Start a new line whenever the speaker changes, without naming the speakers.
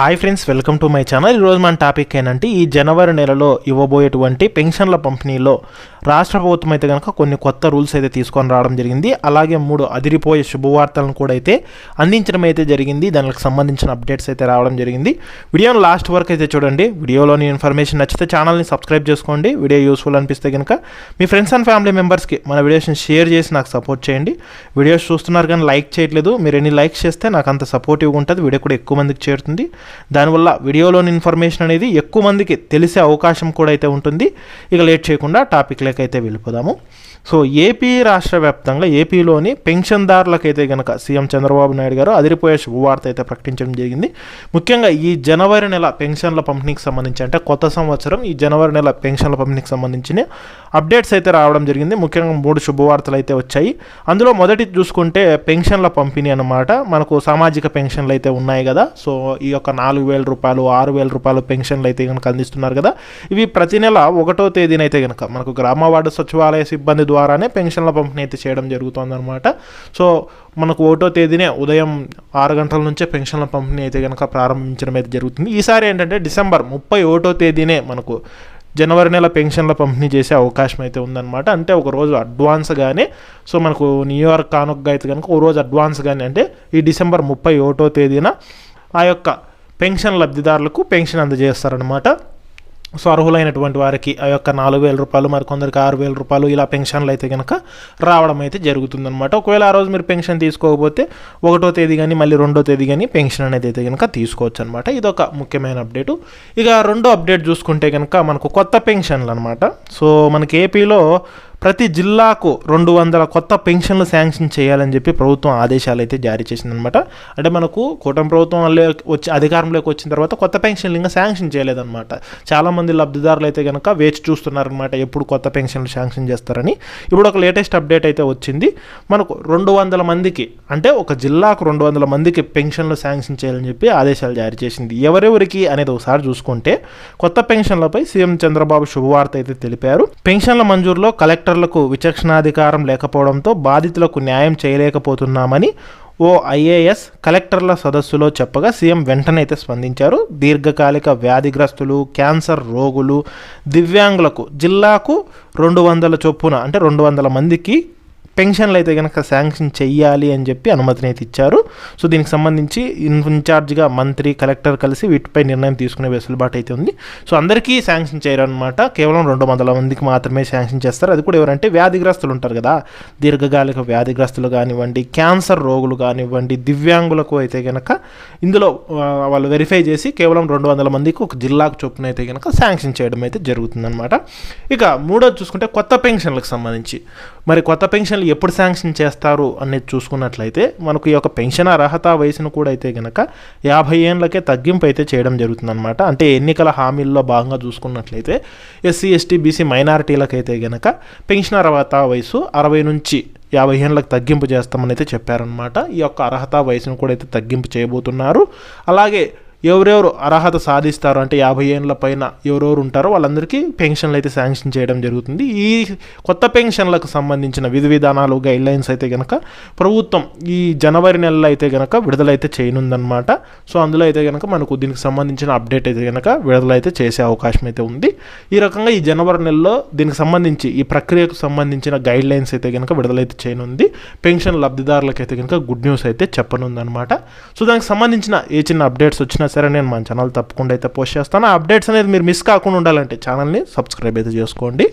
Hi friends welcome to my channel ఈరోజు మన topic ఏంటంటే ఈ జనవరి నెలలో ఇవ్వబోయేటువంటి పెన్షన్ల పంపిణీలో రాష్ట్ర ప్రభుత్వం అయితే కనుక కొన్ని కొత్త రూల్స్ అయితే తీసుకొని రావడం జరిగింది. అలాగే మూడు అదిరిపోయే శుభవార్తలను కూడా అయితే అందించడం అయితే జరిగింది. దానికి సంబంధించిన అప్డేట్స్ అయితే రావడం జరిగింది. వీడియోని లాస్ట్ వరకు అయితే చూడండి. వీడియోలోని ఇన్ఫర్మేషన్ నచ్చితే ఛానల్ని సబ్స్క్రైబ్ చేసుకోండి. వీడియో యూస్ఫుల్ అనిపిస్తే కనుక మీ ఫ్రెండ్స్ అండ్ ఫ్యామిలీ మెంబర్స్కి మన వీడియోస్ని షేర్ చేసి నాకు సపోర్ట్ చేయండి. వీడియోస్ చూస్తున్నారు కానీ లైక్ చేయట్లేదు. మీరు ఎన్ని లైక్స్ చేస్తే నాకు అంత సపోర్టివ్గా ఉంటుంది. వీడియో కూడా ఎక్కువ మందికి చేరుతుంది. దానివల్ల వీడియోలోని ఇన్ఫర్మేషన్ అనేది ఎక్కువ మందికి తెలిసే అవకాశం కూడా అయితే ఉంటుంది. ఇక లేట్ చేయకుండా టాపిక్లోకి అయితే వెళ్ళిపోదాము. సో ఏపీ రాష్ట్ర వ్యాప్తంగా ఏపీలోని పెన్షన్దారులకైతే కనుక సీఎం చంద్రబాబు నాయుడు గారు అదిరిపోయే శుభవార్త అయితే ప్రకటించడం జరిగింది. ముఖ్యంగా ఈ జనవరి నెల పెన్షన్ల పంపిణీకి సంబంధించి అంటే కొత్త సంవత్సరం ఈ జనవరి నెల పెన్షన్ల పంపిణీకి సంబంధించిన అప్డేట్స్ అయితే రావడం జరిగింది. ముఖ్యంగా మూడు శుభవార్తలు అయితే వచ్చాయి. అందులో మొదటి చూసుకుంటే పెన్షన్ల పంపిణీ అన్నమాట. మనకు సామాజిక పెన్షన్లు అయితే ఉన్నాయి కదా. సో ఈ యొక్క నాలుగు వేల రూపాయలు ఆరు వేల రూపాయలు పెన్షన్లు అయితే కనుక అందిస్తున్నారు కదా. ఇవి ప్రతి నెల ఒకటో తేదీన అయితే కనుక మనకు గ్రామ వార్డు సచివాలయ సిబ్బంది ద్వారానే పెన్షన్ల పంపిణీ అయితే చేయడం జరుగుతుందన్నమాట. సో మనకు ఒకటో తేదీనే ఉదయం ఆరు గంటల నుంచే పెన్షన్ల పంపిణీ అయితే కనుక ప్రారంభించడం అయితే జరుగుతుంది. ఈసారి ఏంటంటే డిసెంబర్ ముప్పై ఒకటో తేదీనే మనకు జనవరి నెల పెన్షన్ల పంపిణీ చేసే అవకాశం అయితే ఉందన్నమాట. అంటే ఒక రోజు అడ్వాన్స్గానే సో మనకు న్యూయార్క్ కానుకగా అయితే కనుక ఒక రోజు అడ్వాన్స్గానే అంటే ఈ డిసెంబర్ ముప్పై ఒకటో తేదీన ఆ యొక్క పెన్షన్ లబ్ధిదారులకు పెన్షన్ అందజేస్తారనమాట సో అర్హులైనటువంటి వారికి ఆ యొక్క నాలుగు వేల రూపాయలు మరి కొందరికి ఆరు వేల రూపాయలు ఇలా పెన్షన్లు అయితే కనుక రావడం అయితే జరుగుతుందన్నమాట. ఒకవేళ ఆ రోజు మీరు పెన్షన్ తీసుకోకపోతే ఒకటో తేదీ కానీ మళ్ళీ రెండో తేదీ కానీ పెన్షన్ అనేది అయితే కనుక తీసుకోవచ్చు అనమాట ఇది ఒక ముఖ్యమైన అప్డేటు. ఇక రెండో అప్డేట్ చూసుకుంటే కనుక మనకు కొత్త పెన్షన్లు అనమాట సో మనకి ఏపీలో ప్రతి జిల్లాకు రెండు వందల కొత్త పెన్షన్లు శాంక్షన్ చేయాలని చెప్పి ప్రభుత్వం ఆదేశాలు అయితే జారీ చేసిందనమాట అంటే మనకు కూటమి ప్రభుత్వం వచ్చి అధికారంలోకి వచ్చిన తర్వాత కొత్త పెన్షన్లు ఇంకా శాంక్షన్ చేయలేదన్నమాట. చాలామంది లబ్ధిదారులు అయితే కనుక వేచి చూస్తున్నారనమాట ఎప్పుడు కొత్త పెన్షన్లు శాంక్షన్ చేస్తారని. ఇప్పుడు ఒక లేటెస్ట్ అప్డేట్ అయితే వచ్చింది. మనకు రెండు వందల మందికి అంటే ఒక జిల్లాకు రెండు వందల మందికి పెన్షన్లు శాంక్షన్ చేయాలని చెప్పి ఆదేశాలు జారీ చేసింది. ఎవరెవరికి అనేది ఒకసారి చూసుకుంటే కొత్త పెన్షన్లపై సీఎం చంద్రబాబు శుభవార్త అయితే తెలిపారు. పెన్షన్ల మంజూరులో కలెక్టర్ కలెక్టర్లకు విచక్షణాధికారం లేకపోవడంతో బాధితులకు న్యాయం చేయలేకపోతున్నామని ఓ ఐఏఎస్ కలెక్టర్ల సదస్సులో చెప్పగా సీఎం వెంటనే అయితే స్పందించారు. దీర్ఘకాలిక వ్యాధిగ్రస్తులు క్యాన్సర్ రోగులు దివ్యాంగులకు జిల్లాకు రెండు వందల చొప్పున అంటే రెండు వందల మందికి పెన్షన్లు అయితే కనుక శాంక్షన్ చెయ్యాలి అని చెప్పి అనుమతిని అయితే ఇచ్చారు. సో దీనికి సంబంధించి ఇన్ఛార్జ్గా మంత్రి కలెక్టర్ కలిసి వీటిపై నిర్ణయం తీసుకునే వెసులుబాటు అయితే ఉంది. సో అందరికీ శాంక్షన్ చేయరనమాట కేవలం రెండు వందల మందికి మాత్రమే శాంక్షన్ చేస్తారు. అది కూడా ఎవరంటే వ్యాధిగ్రస్తులు ఉంటారు కదా. దీర్ఘకాలిక వ్యాధిగ్రస్తులు కానివ్వండి క్యాన్సర్ రోగులు కానివ్వండి దివ్యాంగులకు అయితే కనుక ఇందులో వాళ్ళు వెరిఫై చేసి కేవలం రెండు వందల మందికి ఒక జిల్లాకు చొప్పున అయితే కనుక శాంక్షన్ చేయడం అయితే జరుగుతుందన్నమాట. ఇక మూడోది చూసుకుంటే కొత్త పెన్షన్లకు సంబంధించి. మరి కొత్త పెన్షన్లు ఎప్పుడు శాంక్షన్ చేస్తారు అనేది చూసుకున్నట్లయితే మనకు ఈ యొక్క పెన్షన్ అర్హత వయసును కూడా అయితే కనుక యాభై ఏళ్ళకే తగ్గింపు అయితే చేయడం జరుగుతుందన్నమాట. అంటే ఎన్నికల హామీల్లో భాగంగా చూసుకున్నట్లయితే ఎస్సీ ఎస్టీ బీసీ మైనారిటీలకైతే గనక పెన్షన్ అర్హత వయసు అరవై నుంచి యాభై ఏళ్ళకి తగ్గింపు చేస్తామని అయితే చెప్పారనమాట ఈ యొక్క అర్హత వయసును కూడా అయితే తగ్గింపు చేయబోతున్నారు. అలాగే ఎవరెవరు అర్హత సాధిస్తారు అంటే యాభై ఏళ్ళ పైన ఎవరెవరు ఉంటారో వాళ్ళందరికీ పెన్షన్లు అయితే శాంక్షన్ చేయడం జరుగుతుంది. ఈ కొత్త పెన్షన్లకు సంబంధించిన విధి విధానాలు గైడ్ లైన్స్ అయితే కనుక ప్రభుత్వం ఈ జనవరి నెలలో అయితే కనుక విడుదలైతే చేయనుందనమాట సో అందులో అయితే కనుక మనకు దీనికి సంబంధించిన అప్డేట్ అయితే కనుక విడుదలైతే చేసే అవకాశం అయితే ఉంది. ఈ రకంగా ఈ జనవరి నెలలో దీనికి సంబంధించి ఈ ప్రక్రియకు సంబంధించిన గైడ్ లైన్స్ అయితే కనుక విడుదలైతే చేయనుంది. పెన్షన్ లబ్ధిదారులకు అయితే కనుక గుడ్ న్యూస్ అయితే చెప్పనుందనమాట సో దానికి సంబంధించిన ఏ చిన్న అప్డేట్స్ వచ్చినా సరే నేను మన ఛానల్ తప్పకుండా అయితే పోస్ట్ చేస్తాను. ఆ అప్డేట్స్ అనేది మీరు మిస్ కాకుండా ఉండాలంటే ఛానల్ని సబ్స్క్రైబ్ అయితే చేసుకోండి.